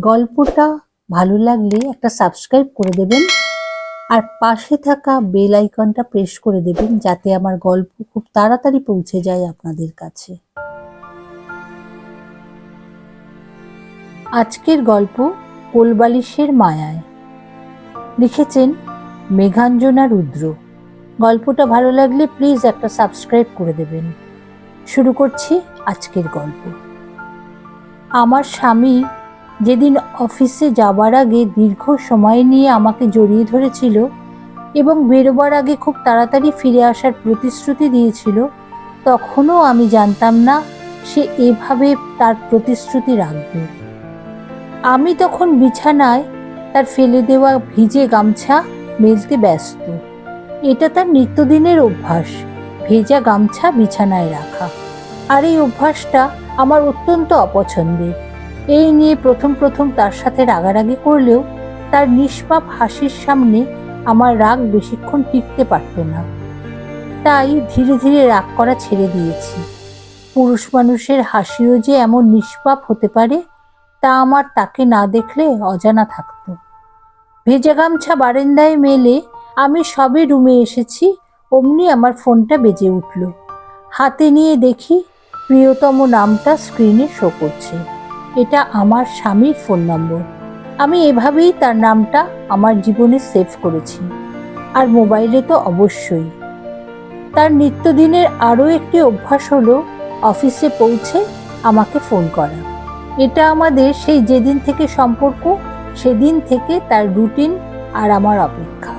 গল্পটা ভালো লাগলে একটা সাবস্ক্রাইব করে দেবেন আর পাশে থাকা বেল আইকনটা প্রেস করে দেবেন যাতে আমার গল্প খুব তাড়াতাড়ি পৌঁছে যায় আপনাদের কাছে। আজকের গল্প কোলবালিশের মায়ায়। লিখেছেন মেঘাঞ্জনা রুদ্র। গল্পটা ভালো লাগলে প্লিজ একটা সাবস্ক্রাইব করে দেবেন। শুরু করছি আজকের গল্প। আমার স্বামী যেদিন অফিসে যাবার আগে দীর্ঘ সময় নিয়ে আমাকে জড়িয়ে ধরেছিল এবং বেরোবার আগে খুব তাড়াতাড়ি ফিরে আসার প্রতিশ্রুতি দিয়েছিল, তখনও আমি জানতাম না সে এভাবে তার প্রতিশ্রুতি রাখবে। আমি তখন বিছানায় তার ফেলে দেওয়া ভিজে গামছা মেলতে ব্যস্ত। এটা তার নিত্যদিনের অভ্যাস, ভেজা গামছা বিছানায় রাখা। আর এই অভ্যাসটা আমার অত্যন্ত অপছন্দের। এই নিয়ে প্রথম প্রথম তার সাথে রাগারাগি করলেও তার নিষ্পাপ হাসির সামনে আমার রাগ বেশিক্ষণ টিকতে পারত না। তাই ধীরে ধীরে রাগ করা ছেড়ে দিয়েছি। পুরুষ মানুষের হাসিও যে এমন নিষ্পাপ হতে পারে, তা আমার তাকে না দেখলে অজানা থাকতো। ভেজা গামছা বারান্দায় মেলে আমি সবে রুমে এসেছি, অমনি আমার ফোনটা বেজে উঠল। হাতে নিয়ে দেখি প্রিয়তম নামটা স্ক্রিনে শো করছে। এটা আমার স্বামীর ফোন নম্বর আমি এভাবেই তার নামটা আমার জীবনে সেভ করেছি। আর মোবাইলে তো অবশ্যই। তার নিত্যদিনের আরও একটি অভ্যাস হলো অফিসে পৌঁছে আমাকে ফোন করা। এটা আমাদের সেই যেদিন থেকে সম্পর্ক, সেদিন থেকে তার রুটিন আর আমার অপেক্ষা।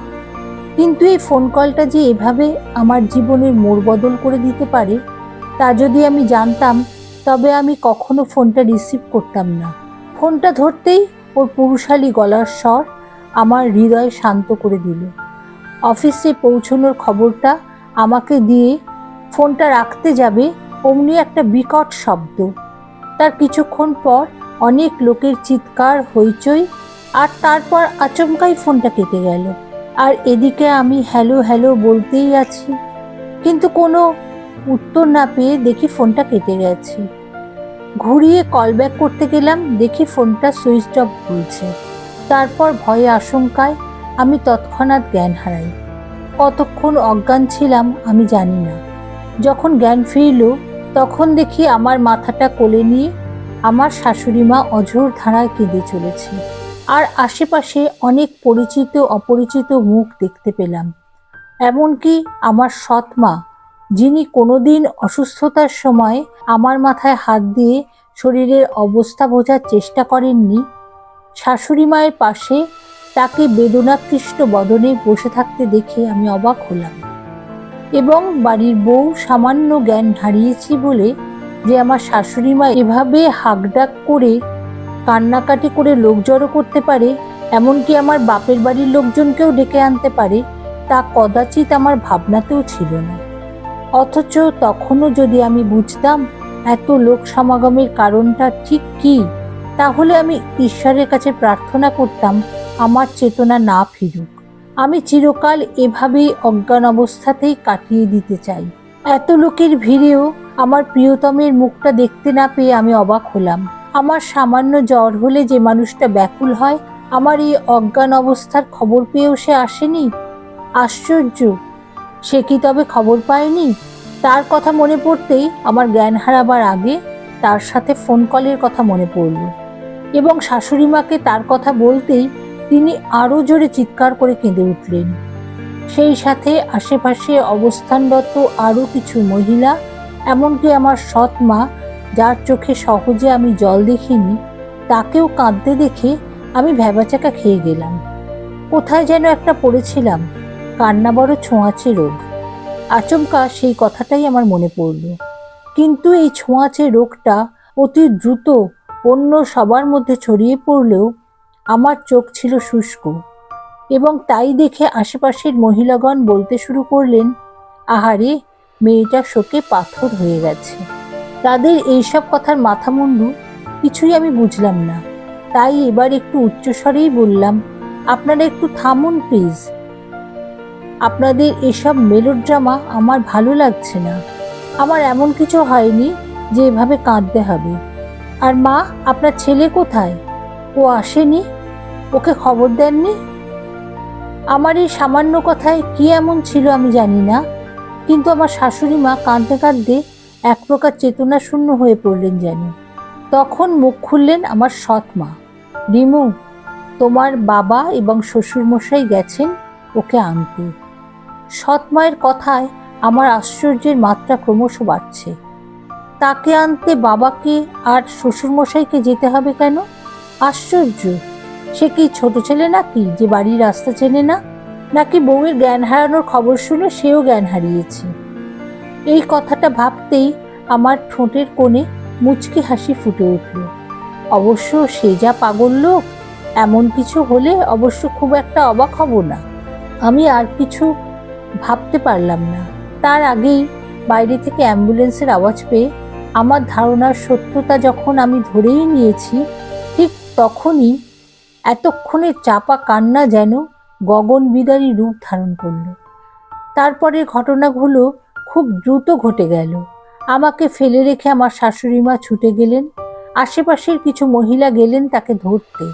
কিন্তু এই ফোন কলটা যে এভাবে আমার জীবনের মোড় বদল করে দিতে পারে, তা যদি আমি জানতাম তবে আমি কখনো ফোনটা রিসিভ করতাম না। ফোনটা ধরতেই ওর পুরুষালী গলার স্বর আমার হৃদয় শান্ত করে দিল। অফিসে পৌঁছনোর খবরটা আমাকে দিয়ে ফোনটা রাখতে যাবে অমনি একটা বিকট শব্দ। তার কিছুক্ষণ পর অনেক লোকের চিৎকার, হইচই আর তারপর আচমকাই ফোনটা কেটে গেল। আর এদিকে আমি হ্যালো হ্যালো বলতেই আছি, কিন্তু কোনো উত্তর না পেয়ে দেখি ফোনটা কেটে গেছে। ঘুরিয়ে কল ব্যাক করতে গেলাম, দেখি ফোনটা সুইচ অফ বলছে। তারপর ভয়ে আশঙ্কায় আমি তৎক্ষণাৎ জ্ঞান হারাই। কতক্ষণ অজ্ঞান ছিলাম আমি জানি না। যখন জ্ঞান ফিরল, তখন দেখি আমার মাথাটা কোলে নিয়ে আমার শাশুড়ি মা অঝোর ধারায় কেঁদে চলেছে। আর আশেপাশে অনেক পরিচিত, অপরিচিত মুখ দেখতে পেলাম। এমনকি আমার সৎ মা যিনি কোনোদিন অসুস্থতার সময় আমার মাথায় হাত দিয়ে শরীরের অবস্থা বোঝার চেষ্টা করেননি, শাশুড়ি মায়ের পাশে তাকে বেদনাকৃষ্ট বদনে বসে থাকতে দেখে আমি অবাক হলাম এবং বাড়ির বউ সামান্য জ্ঞান হারিয়েছি বলে যে আমার শাশুড়ি মা এভাবে হাকডাক করে, কান্নাকাটি করে লোক জড়ো করতে পারে, এমনকি আমার বাপের বাড়ির লোকজনকেও ডেকে আনতে পারে, তা কদাচিৎ আমার ভাবনাতেও ছিল না। অথচ তখনও যদি আমি বুঝতাম এত লোক সমাগমের কারণটা ঠিক কি, তাহলে আমি ঈশ্বরের কাছে প্রার্থনা করতাম আমার চেতনা না ফিরুক। আমি চিরকাল এভাবেই অজ্ঞান অবস্থাতেই কাটিয়ে দিতে চাই। এত লোকের ভিড়েও আমার প্রিয়তমের মুখটা দেখতে না পেয়ে আমি অবাক হলাম। আমার সামান্য জ্বর হলে যে মানুষটা ব্যাকুল হয়, আমার এই অজ্ঞান অবস্থার খবর পেয়েও সে আসেনি? আশ্চর্য! সে কি তবে খবর পায়নি? তার কথা মনে পড়তেই আমার জ্ঞান হারাবার আগে তার সাথে ফোন কলের কথা মনে পড়ল। এবং শাশুড়ি মাকে তার কথা বলতেই তিনি আরও জোরে চিৎকার করে কেঁদে উঠলেন। সেই সাথে আশেপাশে অবস্থানরত আরও কিছু মহিলা, এমনকি আমার সৎ মা, যার চোখে সহজে আমি জল দেখিনি, তাকেও কাঁদতে দেখে আমি ভ্যাবাচাকা খেয়ে গেলাম। কোথায় যেন একটা পড়েছিলাম। কান্না বড় ছোঁয়াচে রোগ। আচমকা সেই কথাটাই আমার মনে পড়ল। কিন্তু এই ছোঁয়াচে রোগটা অতি দ্রুত অন্য সবার মধ্যে ছড়িয়ে পড়লেও আমার চোখ ছিল শুষ্ক এবং তাই দেখে আশেপাশের মহিলাগণ বলতে শুরু করলেন, আহারে, মেয়েটা শোকে পাথর হয়ে গেছে। তাদের এইসব কথার মাথা মুন্ডু কিছুই আমি বুঝলাম না। তাই এবার একটু উচ্চস্বরেই বললাম, আপনারা একটু থামুন, প্লিজ। আপনাদের এসব মেলোড্রামা আমার ভালো লাগছে না। আমার এমন কিছু হয়নি যে এভাবে কাঁদতে হবে। আর মা, আপনার ছেলে কোথায়? ও আসেনি? ওকে খবর দেননি? আমার এই সামান্য কথায় কি এমন ছিল আমি জানি না, কিন্তু আমার শাশুড়ি মা কাঁদতে কাঁদতে এক প্রকার চেতনা শূন্য হয়ে পড়লেন যেন। তখন মুখ খুললেন আমার সৎ মা। রিমু, তোমার বাবা এবং শ্বশুরমশাই গেছেন ওকে আনতে। সৎ মায়ের কথায় আমার আশ্চর্যের মাত্রা ক্রমশ বাড়ছে। তাকে আনতে বাবাকে আর শ্বশুরমশাইকে যেতে হবে কেন? আশ্চর্য। সে কি ছোট ছেলে নাকি যে বাড়ির রাস্তা চেনে না? নাকি বউয়ের জ্ঞান হারানোর খবর শুনে সেও জ্ঞান হারিয়েছে? এই কথাটা ভাবতেই আমার ঠোঁটের কোণে মুচকি হাসি ফুটে উঠল। অবশ্য সে যা পাগল লোক, এমন কিছু হলে অবশ্য খুব একটা অবাক হব না। আমি আর কিছু ভাবতে পারলাম না। তার আগেই বাইরে থেকে অ্যাম্বুলেন্সের আওয়াজ পেয়ে আমার ধারণার সত্যতা যখন আমি ধরেই নিয়েছি, ঠিক তখনই এতক্ষণে চাপা কান্না যেন গগন বিদারী রূপ ধারণ করল। তারপরে ঘটনাগুলো খুব দ্রুত ঘটে গেল। আমাকে ফেলে রেখে আমার শাশুড়ি মা ছুটে গেলেন, আশেপাশের কিছু মহিলা গেলেন তাকে ধরতে।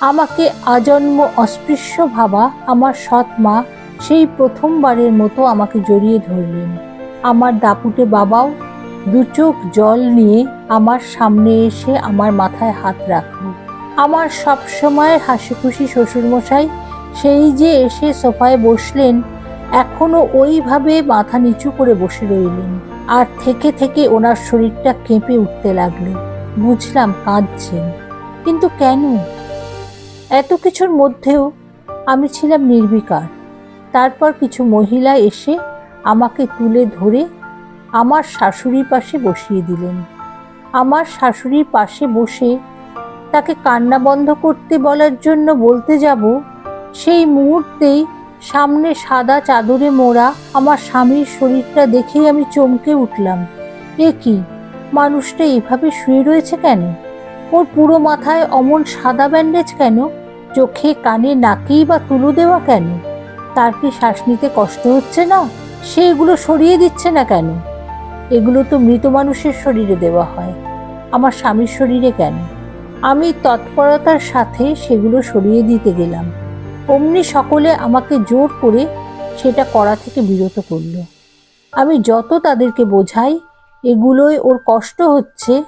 আমাকে আজন্ম অস্পৃশ্য ভাবা আমার সৎ মা সেই প্রথমবারের মতো আমাকে জড়িয়ে ধরলেন। আমার দাপুটে বাবাও দু চোখ জল নিয়ে আমার সামনে এসে আমার মাথায় হাত রাখল। আমার সবসময় হাসি খুশি শ্বশুরমশাই সেই যে এসে সোফায় বসলেন, এখনও ওইভাবে মাথা নিচু করে বসে রইলেন আর থেকে থেকে ওনার শরীরটা কেঁপে উঠতে লাগল। বুঝলাম কাঁদছেন। কিন্তু কেন? এত কিছুর মধ্যেও আমি ছিলাম নির্বিকার। তারপর কিছু মহিলা এসে আমাকে তুলে ধরে আমার শাশুড়ির পাশে বসিয়ে দিলেন। আমার শাশুড়ির পাশে বসে তাকে কান্না বন্ধ করতে বলার জন্য বলতে যাব, সেই মুহূর্তেই সামনে সাদা চাদরে মোড়া আমার স্বামীর শরীরটা দেখেই আমি চমকে উঠলাম। এ কি? মানুষটা এভাবে শুয়ে রয়েছে কেন? ওর পুরো মাথায় অমন সাদা ব্যান্ডেজ কেন? চোখে, কানে, নাকেই বা তুলো দেওয়া কেন? তার কি শ্বাস নিতে কষ্ট হচ্ছে না? সে এগুলো সরিয়ে দিচ্ছে না কেন? এগুলো তো মৃত মানুষের শরীরে দেওয়া হয়। আমার স্বামীর শরীরে কেন? আমি তৎপরতার সাথে সেগুলো সরিয়ে দিতে গেলাম। অমনি সকলে আমাকে জোর করে সেটা করা থেকে বিরত করল। আমি যত তাদেরকে বোঝাই এগুলোয় ওর কষ্ট হচ্ছে,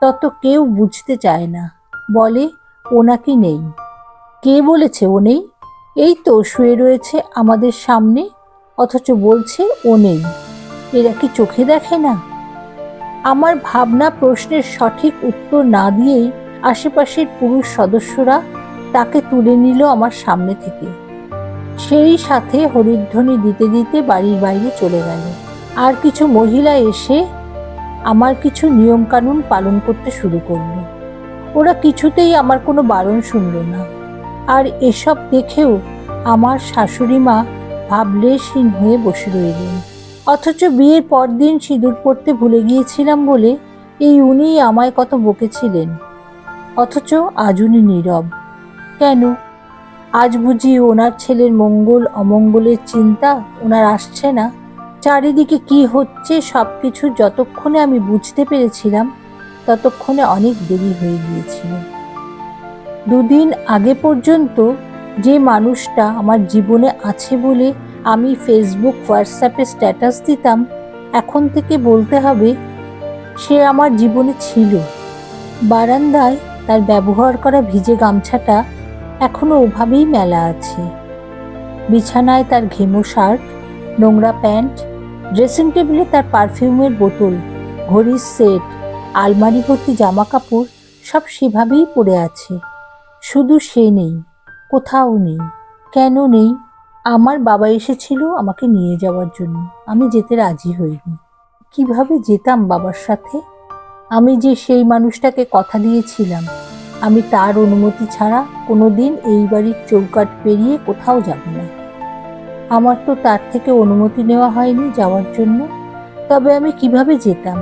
তত কেউ বুঝতে চায় না। বলে, ও নাকি নেই? কে বলেছে ও নেই? এই তো শুয়ে রয়েছে আমাদের সামনে, অথচ বলছে ও নেই। এরা কি চোখে দেখে না? আমার ভাবনা প্রশ্নের সঠিক উত্তর না দিয়েই আশেপাশের পুরুষ সদস্যরা তাকে তুলে নিল আমার সামনে থেকে। সেই সাথে হরিধ্বনি দিতে দিতে বাড়ির বাইরে চলে গেল। আর কিছু মহিলা এসে আমার কিছু নিয়মকানুন পালন করতে শুরু করল। ওরা কিছুতেই আমার কোনো বারণ শুনল না। আর এসব দেখেও আমার শাশুড়ি মা ভাবলেশহীন হয়ে বসে রইলেন। অথচ বিয়ের পরদিন সিঁদুর পড়তে ভুলে গিয়েছিলাম বলে এই উনি আমায় কত বকেছিলেন। অথচ আজ উনি নীরব। কেন? আজ বুঝি ওনার ছেলের মঙ্গল অমঙ্গলের চিন্তা ওনার আসছে না। চারিদিকে কি হচ্ছে সব কিছু যতক্ষণে আমি বুঝতে পেরেছিলাম, ততক্ষণে অনেক দেরি হয়ে গিয়েছিল। দুদিন আগে পর্যন্ত যে মানুষটা আমার জীবনে আছে বলে আমি ফেসবুক হোয়াটসঅ্যাপে স্ট্যাটাস দিতাম, এখন থেকে বলতে হবে সে আমার জীবনে ছিল। বারান্দায় তার ব্যবহার করা ভিজে গামছাটা এখনও ওভাবেই মেলা আছে। বিছানায় তার ঘেমো শার্ট, নোংরা প্যান্ট ড্রেসিং টেবিলে তার পারফিউমের বোতল, ঘড়ির সেট আলমারি ভর্তি জামা কাপড় সব সেভাবেই পড়ে আছে। শুধু সে নেই, কোথাও নেই, কেন নেই? আমার বাবা এসেছিল আমাকে নিয়ে যাওয়ার জন্য। আমি যেতে রাজি হইনি। কীভাবে যেতাম বাবার সাথে? আমি যে সেই মানুষটাকে কথা দিয়েছিলাম, আমি তার অনুমতি ছাড়া কোনোদিন এই বাড়ির চৌকাট পেরিয়ে কোথাও যাব না। আমার তো তার থেকে অনুমতি নেওয়া হয়নি যাওয়ার জন্য। তবে আমি কীভাবে যেতাম?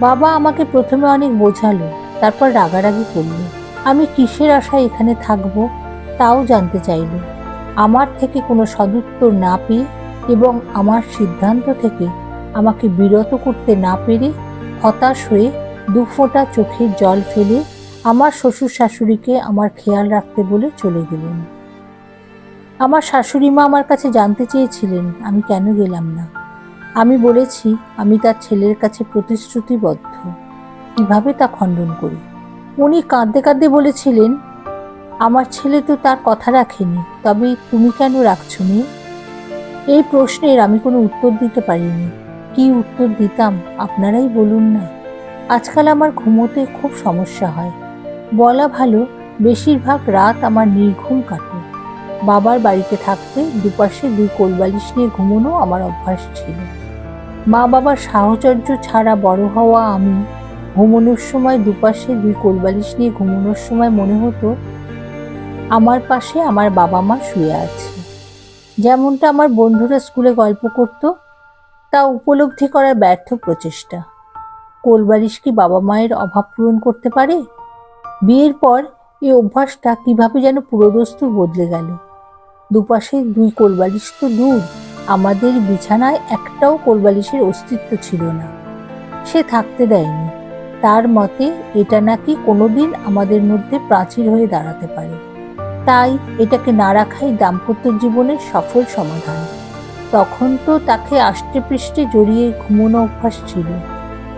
বাবা আমাকে প্রথমে অনেক বোঝালো, তারপর রাগারাগি করল। আমি কিসের আশায় এখানে থাকব তাও জানতে চাইল আমার থেকে কোনো সদুত্তর না পেয়ে এবং আমার সিদ্ধান্ত থেকে আমাকে বিরত করতে না পেরে হতাশ হয়ে দু ফোঁটা চোখের জল ফেলে আমার শ্বশুর শাশুড়িকে আমার খেয়াল রাখতে বলে চলে গেলেন। আমার শাশুড়ি মা আমার কাছে জানতে চেয়েছিলেন, আমি কেন গেলাম না? আমি বলেছি, আমি তার ছেলের কাছে প্রতিশ্রুতিবদ্ধ। কীভাবে তা খণ্ডন করি? উনি কাঁদতে কাঁদতে বলেছিলেন, আমার ছেলে তো তার কথা রাখেনি, তবে তুমি কেন রাখছো মেয়ে? এই প্রশ্নের আমি কোনো উত্তর দিতে পারিনি। কি উত্তর দিতাম, আপনারাই বলুন না। আজকাল আমার ঘুমোতে খুব সমস্যা হয়। বলা ভালো, বেশিরভাগ রাত আমার নির্ঘুম কাটে। বাবার বাড়িতে থাকতে দুপাশে দুই কোলবালিশ নিয়ে ঘুমোনো আমার অভ্যাস ছিল। মা বাবার সাহচর্য ছাড়া বড় হওয়া আমি ঘুমোনোর সময় দুপাশে দুই কোলবালিশ নিয়ে ঘুমোনোর সময় মনে হতো আমার পাশে আমার বাবা মা শুয়ে আছে। যেমনটা আমার বন্ধুরা স্কুলে গল্প করত, তা উপলব্ধি করার ব্যর্থ প্রচেষ্টা। কোলবালিশ কি বাবা মায়ের অভাব পূরণ করতে পারে? বিয়ের পর এই অভ্যাসটা কীভাবে যেন পুরোদস্তুর বদলে গেল? দুপাশে দুই কোলবালিশ তো দূর, আমাদের বিছানায় একটাও কোলবালিশের অস্তিত্ব ছিল না। সে থাকতে দেয়নি। তার মতে এটা নাকি কোনোদিন আমাদের মধ্যে প্রাচীর হয়ে দাঁড়াতে পারে। তাই এটাকে না রাখাই দাম্পত্য জীবনের সফল সমাধান। তখন তো তাকে আষ্টে পৃষ্ঠে জড়িয়ে ঘুমোনো অভ্যাস ছিল।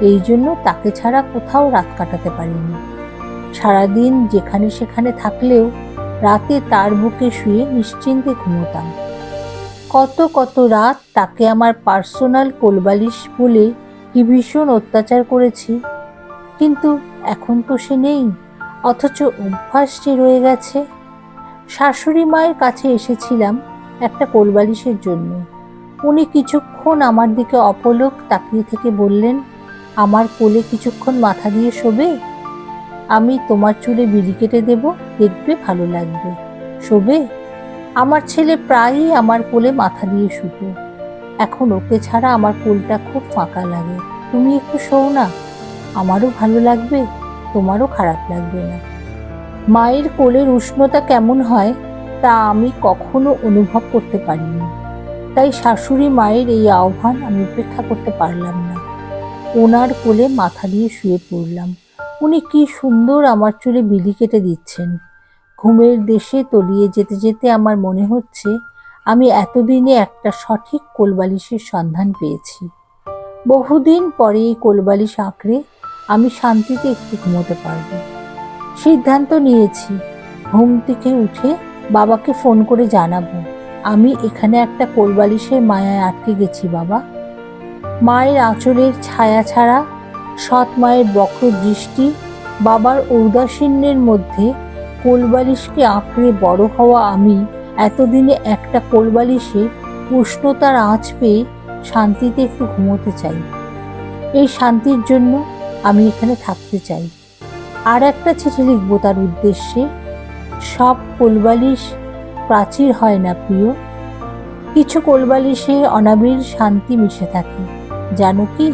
এই জন্য তাকে ছাড়া কোথাও রাত কাটাতে পারিনি। সারাদিন যেখানে সেখানে থাকলেও রাতে তার বুকে শুয়ে নিশ্চিন্তে ঘুমোতাম। কত কত রাত তাকে আমার পার্সোনাল কোলবালিশ বলে কি ভীষণ অত্যাচার করেছি কিন্তু এখন তো সে নেই, অথচ অভ্যাস যে রয়ে গেছে। শাশুড়ি মায়ের কাছে এসেছিলাম একটা কোলবালিশের জন্য। উনি কিছুক্ষণ আমার দিকে অপলক তাকিয়ে থেকে বললেন, আমার কোলে কিছুক্ষণ মাথা দিয়ে শোবে? আমি তোমার চুলে বিলি কেটে দেব, দেখবে ভালো লাগবে। শোবে? আমার ছেলে প্রায়ই আমার কোলে মাথা দিয়ে শুতো। এখন ওকে ছাড়া আমার কোলটা খুব ফাঁকা লাগে। তুমি একটু শোও না। আমারও ভালো লাগবে, তোমারও খারাপ লাগবে না। মায়ের কোলের উষ্ণতা কেমন হয়, তা আমি কখনো অনুভব করতে পারিনি। তাই শাশুড়ি মায়ের এই আহ্বান আমি উপেক্ষা করতে পারলাম না। ওনার কোলে মাথা দিয়ে শুয়ে পড়লাম। উনি কি সুন্দর আমার চুলে বিলি কেটে দিচ্ছেন। ঘুমের দেশে তলিয়ে যেতে যেতে আমার মনে হচ্ছে, আমি এতদিনে একটা সঠিক কোলবালিশের সন্ধান পেয়েছি। বহুদিন পরে এই কোলবালিশ আঁকড়ে আমি শান্তিতে একটু ঘুমোতে পারব। সিদ্ধান্ত নিয়েছি। ঘুম থেকে উঠে বাবাকে ফোন করে জানাব। আমি এখানে একটা কোলবালিশের মায়ায় আটকে গেছি, বাবা। মায়ের আঁচলের ছায়া ছাড়া সৎ মায়ের বক্র দৃষ্টি বাবার ঔদাসীন্যের মধ্যে কোলবালিশকে আঁকড়ে বড় হওয়া আমি এতদিনে একটা কোলবালিশে উষ্ণতার আঁচ পেয়ে শান্তিতে একটু ঘুমোতে চাই। এই শান্তির জন্য আমি এখানে থাকতে চাই। আর একটা চিঠি লিখব তার উদ্দেশ্যে, সব কোলবালিশ প্রাচীর হয় না প্রিয়। কিছু কোলবালিশে অনাবিল শান্তি মিশে থাকে, জানো কি?